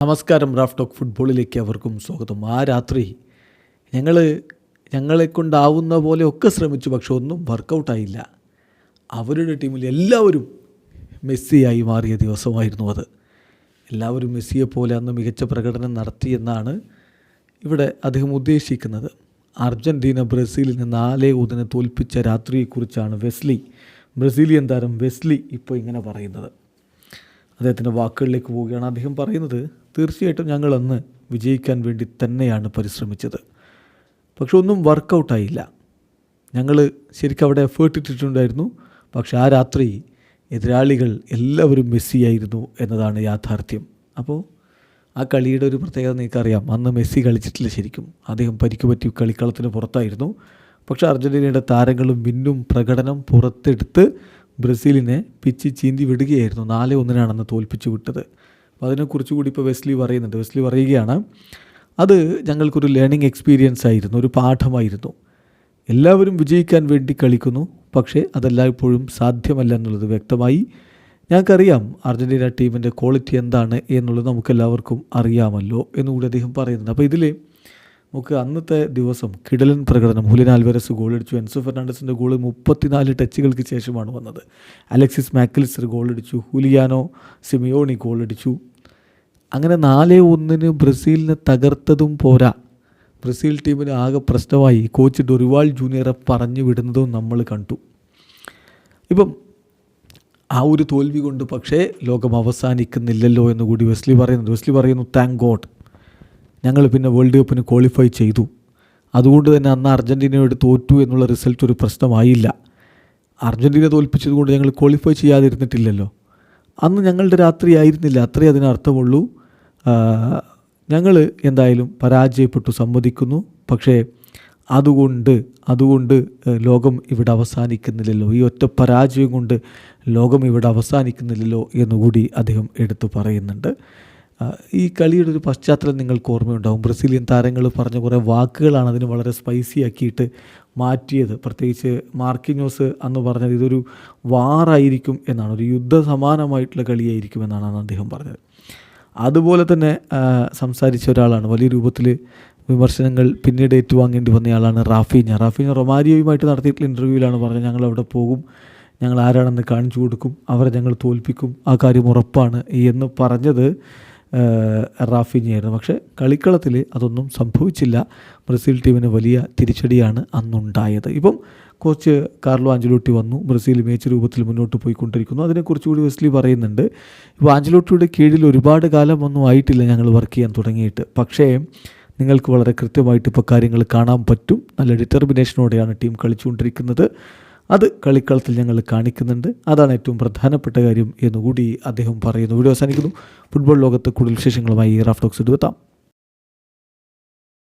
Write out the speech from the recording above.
നമസ്കാരം Raf talk ഫുട്ബോളിലേക്ക് അവർക്കും സ്വാഗതം. ആ രാത്രി ഞങ്ങൾ ഞങ്ങളെ കൊണ്ടാവുന്ന പോലെ ഒക്കെ ശ്രമിച്ചു പക്ഷെ ഒന്നും വർക്കൗട്ടായില്ല. അവരുടെ ടീമിൽ എല്ലാവരും മെസ്സിയായി മാറിയ ദിവസമായിരുന്നു അത്. എല്ലാവരും മെസ്സിയെ പോലെ അന്ന് മികച്ച പ്രകടനം നടത്തിയെന്നാണ് ഇവിടെ അദ്ദേഹം ഉദ്ദേശിക്കുന്നത്. അർജന്റീന ബ്രസീലിനെ നാലേ ഒന്നിനെ തോൽപ്പിച്ച രാത്രിയെക്കുറിച്ചാണ് വെസ്ലി ബ്രസീലിയൻ താരം വെസ്ലി ഇപ്പോൾ ഇങ്ങനെ പറയുന്നത്. അദ്ദേഹത്തിന്റെ വാക്കുകളിലേക്ക് പോവുകയാണ്. അദ്ദേഹം പറയുന്നത് തീർച്ചയായിട്ടും ഞങ്ങൾ അന്ന് വിജയിക്കാൻ വേണ്ടി തന്നെയാണ് പരിശ്രമിച്ചത്. പക്ഷെ ഒന്നും വർക്കൗട്ടായില്ല ഞങ്ങൾ ശരിക്കും അവിടെ എഫേർട്ട് ഇട്ടിട്ടുണ്ടായിരുന്നു. പക്ഷെ ആ രാത്രി എതിരാളികൾ എല്ലാവരും മെസ്സിയായിരുന്നു എന്നതാണ് യാഥാർത്ഥ്യം. അപ്പോൾ ആ കളിയുടെ ഒരു പ്രത്യേകത നിങ്ങൾക്കറിയാം. അന്ന് മെസ്സി കളിച്ചിട്ടില്ല ശരിക്കും. അദ്ദേഹം പരിക്ക് പറ്റി കളിക്കളത്തിന് പുറത്തായിരുന്നു. പക്ഷേ അർജന്റീനയുടെ താരങ്ങളും മിന്നും പ്രകടനം പുറത്തെടുത്ത് ബ്രസീലിനെ പിച്ച് ചീന്തി വിടുകയായിരുന്നു. നാല് ഒന്നിനാണെന്ന് തോൽപ്പിച്ചു വിട്ടത്. അപ്പോൾ അതിനെക്കുറിച്ച് കൂടി ഇപ്പോൾ വെസ്ലി പറയുന്നുണ്ട്. വെസ്ലി പറയുകയാണ് അത് ഞങ്ങൾക്കൊരു ലേണിംഗ് എക്സ്പീരിയൻസ് ആയിരുന്നു ഒരു പാഠമായിരുന്നു. എല്ലാവരും വിജയിക്കാൻ വേണ്ടി കളിക്കുന്നു പക്ഷേ അതെല്ലായ്പ്പോഴും സാധ്യമല്ല എന്നുള്ളത് വ്യക്തമായി ഞങ്ങൾക്കറിയാം. അർജന്റീന ടീമിന്റെ ക്വാളിറ്റി എന്താണ് എന്നുള്ളത് നമുക്കെല്ലാവർക്കും അറിയാമല്ലോ എന്നുകൂടി അദ്ദേഹം പറയുന്നുണ്ട്. അപ്പോൾ ഇതിൽ നമുക്ക് അന്നത്തെ ദിവസം കിടലൻ പ്രകടനം ഹുലിൻ ആൽവരസ് ഗോളടിച്ചു എൻസോ ഫെർണാണ്ടസിന്റെ ഗോൾ മുപ്പത്തിനാല് ടച്ചുകൾക്ക് ശേഷമാണ് വന്നത്. അലക്സിസ് മാക്കലിസ്റ്റർ ഗോളടിച്ചു ഹുലിയാനോ സിമിയോണി ഗോളടിച്ചു അങ്ങനെ നാല് ഒന്നിന് ബ്രസീലിനെ തകർത്തതും പോരാ. ബ്രസീൽ ടീമിന് ആകെ പ്രശ്നമായി. കോച്ച് ഡൊറിവാൾ ജൂനിയറെ പറഞ്ഞു വിടുന്നതും നമ്മൾ കണ്ടു. ഇപ്പം ആ ഒരു തോൽവി കൊണ്ട് പക്ഷേ ലോകം അവസാനിക്കുന്നില്ലല്ലോ എന്ന് കൂടി വെസ്ലി പറയുന്നുണ്ട് വെസ്ലി പറയുന്നു താങ്ക് ഗോഡ് ഞങ്ങൾ പിന്നെ വേൾഡ് കപ്പിന് ക്വാളിഫൈ ചെയ്തു. അതുകൊണ്ട് തന്നെ അന്ന് അർജന്റീനയോട് തോറ്റു എന്നുള്ള റിസൾട്ട് ഒരു പ്രശ്നമായില്ല. അർജന്റീന തോൽപ്പിച്ചതുകൊണ്ട് ഞങ്ങൾ ക്വാളിഫൈ ചെയ്യാതിരുന്നിട്ടില്ലല്ലോ. അന്ന് ഞങ്ങളുടെ രാത്രി ആയിരുന്നില്ല അത്രേ അതിനർത്ഥമുള്ളൂ ഞങ്ങൾ എന്തായാലും പരാജയപ്പെട്ടു സമ്മതിക്കുന്നു. പക്ഷേ അതുകൊണ്ട് അതുകൊണ്ട് ലോകം ഇവിടെ അവസാനിക്കുന്നില്ലല്ലോ. ഈ ഒറ്റ പരാജയം കൊണ്ട് ലോകം ഇവിടെ അവസാനിക്കുന്നില്ലല്ലോ എന്നുകൂടി അദ്ദേഹം എടുത്തു പറയുന്നുണ്ട്. ഈ കളിയുടെ ഒരു പശ്ചാത്തലം നിങ്ങൾക്ക് ഓർമ്മയുണ്ടാവും. ബ്രസീലിയൻ താരങ്ങൾ പറഞ്ഞ കുറേ വാക്കുകളാണ് അതിന് വളരെ സ്പൈസി ആക്കിയിട്ട് മാറ്റിയത്. പ്രത്യേകിച്ച് മാർക്കിന്യൂസ് അന്ന് പറഞ്ഞത് ഇതൊരു വാറായിരിക്കും എന്നാണ് ഒരു യുദ്ധ സമാനമായിട്ടുള്ള കളിയായിരിക്കും എന്നാണ് അന്ന് അദ്ദേഹം പറഞ്ഞത്. അതുപോലെ തന്നെ സംസാരിച്ച ഒരാളാണ് വലിയ രൂപത്തിൽ വിമർശനങ്ങൾ പിന്നീട് ഏറ്റുവാങ്ങേണ്ടി വന്നയാളാണ് റാഫീഞ്ഞ. റാഫീഞ്ഞ റൊമാരിയോയുമായിട്ട് നടത്തിയിട്ടുള്ള ഇന്റർവ്യൂവിലാണ് പറഞ്ഞത് ഞങ്ങൾ അവിടെ പോകും ഞങ്ങൾ ആരാണെന്ന് കാണിച്ചു കൊടുക്കും അവരെ ഞങ്ങൾ തോൽപ്പിക്കും ആ കാര്യം ഉറപ്പാണ് എന്ന് പറഞ്ഞത്. റാഫിഞ്ഞയായിരുന്നു പക്ഷേ കളിക്കളത്തിൽ അതൊന്നും സംഭവിച്ചില്ല. ബ്രസീൽ ടീമിന് വലിയ തിരിച്ചടിയാണ് അന്നുണ്ടായത്. ഇപ്പം കോച്ച് കാർലോ ആഞ്ചലോട്ടി വന്നു. ബ്രസീൽ മികച്ച രൂപത്തിൽ മുന്നോട്ട് പോയിക്കൊണ്ടിരിക്കുന്നു. അതിനെക്കുറിച്ച് കൂടി വെസ്ലി പറയുന്നുണ്ട്. ഇപ്പോൾ ആഞ്ചലോട്ടിയുടെ കീഴിൽ ഒരുപാട് കാലം ഒന്നും ആയിട്ടില്ല ഞങ്ങൾ വർക്ക് ചെയ്യാൻ തുടങ്ങിയിട്ട്. പക്ഷേ നിങ്ങൾക്ക് വളരെ കൃത്യമായിട്ട് ഇപ്പോൾ കാര്യങ്ങൾ കാണാൻ പറ്റും. നല്ല ഡിറ്റർമിനേഷനോടെയാണ് ടീം കളിച്ചുകൊണ്ടിരിക്കുന്നത്. അത് കളിക്കളത്തിൽ ഞങ്ങൾ കാണിക്കുന്നുണ്ട്. അതാണ് ഏറ്റവും പ്രധാനപ്പെട്ട കാര്യം എന്നുകൂടി അദ്ദേഹം പറയുന്നു. വീഡിയോ അവസാനിക്കുന്നു. ഫുട്ബോൾ ലോകത്ത് കൂടുതൽ വിശേഷങ്ങളുമായി റാഫ്റ്റോക്സ് എടുത്താം